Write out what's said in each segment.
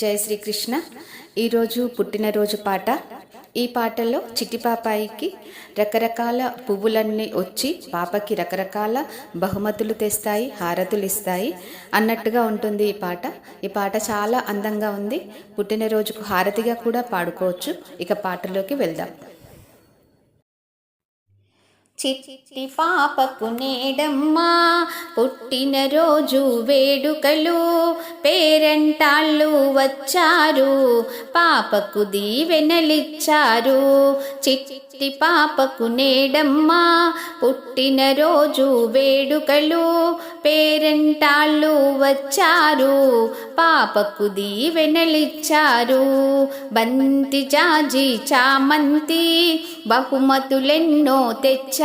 జయ శ్రీకృష్ణ. ఈరోజు పుట్టినరోజు పాట. ఈ పాటలో చిట్టి పాపాయికి రకరకాల పువ్వులన్నీ వచ్చి పాపకి రకరకాల బహుమతులు తెస్తాయి హారతులు ఇస్తాయి అన్నట్టుగా ఉంటుంది ఈ పాట. ఈ పాట చాలా అందంగా ఉంది. పుట్టినరోజుకు హారతిగా కూడా పాడుకోవచ్చు. ఇక పాటలోకి వెళ్దాం. చిట్టి పాపకు నేడమ్మా పుట్టినరోజు వేడుకలు పేరంటాళ్ళు వచ్చారు పాపకు దీవెనలిచ్చారు. చిట్టి పాపకు నేడమ్మా పుట్టినరోజు వేడుకలు పేరంటాళ్ళు వచ్చారు పాపకు దీవెనలిచ్చారు. బంతి జాజి చామంతి బహుమతులెన్నో తెచ్చారు.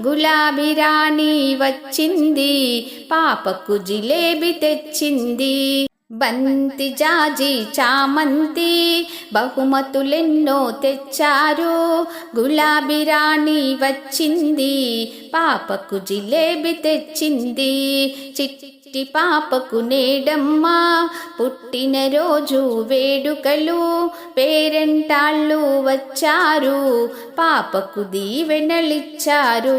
గులాబీ రాణి వచ్చింది. పాపకు జిలేబి తెచ్చింది. బంతి జాజి చామంతి బహుమతులెన్నో తెచ్చారు. గులాబీ రాణి వచ్చింది. పాపకు జిలేబి తెచ్చింది. చిట్టి పాపకు నేడమ్మా. పుట్టినరోజు వేడుకలు పేరెంటాళ్ళు వచ్చారు. పాపకు దీవెనలిచ్చారు.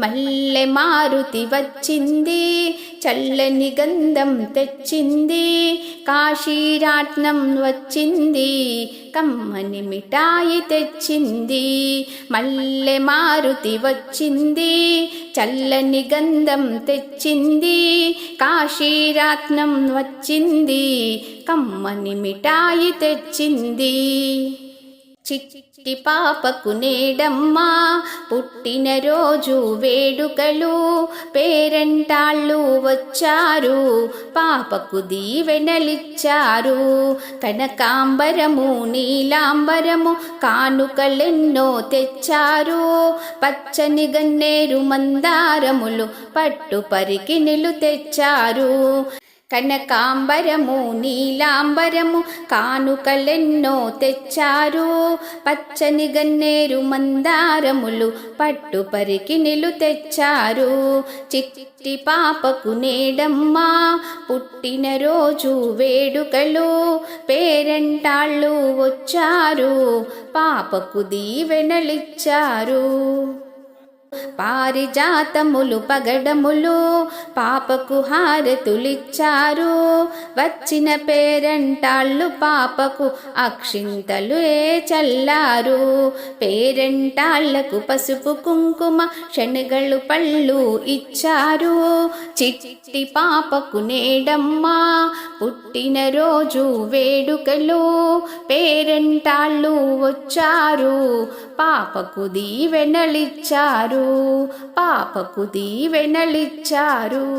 మల్లె మారుతి వచ్చింది. చల్లని గంధం తెచ్చింది. కాశీరాట్నం వచ్చింది. కమ్మని మిఠాయి తెచ్చింది. మల్లె మారుతి వచ్చింది. చల్లని గంధం తెచ్చింది. కాశీరాత్నం వచ్చింది. కమ్మని మిఠాయి తెచ్చింది. చిట్టి పాపకు నేడమ్మా పుట్టినరోజు వేడుకలు. పేరంటాళ్ళు వచ్చారు పాపకు దీవెనలిచ్చారు. కనకాంబరము నీలాంబరము కానుకలెన్నో తెచ్చారు. పచ్చని గన్నేరు మందారములు పట్టు పరికిణులు తెచ్చారు. కనకాంబరము నీలాంబరము కానుకలెన్నో తెచ్చారు. పచ్చని గన్నేరు మందారములు పట్టు పరికిణులు తెచ్చారు. చిట్టి పాపకు నేడమ్మా పుట్టినరోజు వేడుకలు పేరంటాళ్ళు వచ్చారు. పాపకు దీవెనలిచ్చారు. పారిజాతములు పగడములు పాపకు హారతులిచ్చారు. వచ్చిన పేరంటాళ్ళు పాపకు అక్షింతలు ఏ చల్లారు. పేరంటాళ్ళకు పసుపు కుంకుమ శనగలు పళ్ళు ఇచ్చారు. చిట్టి పాపకు నేడమ్మా పుట్టినరోజు వేడుకలు పేరంటాళ్ళు వచ్చారు. పాపకు దీవెనలిచ్చారు. పాపకు దీవెనలిచ్చారు.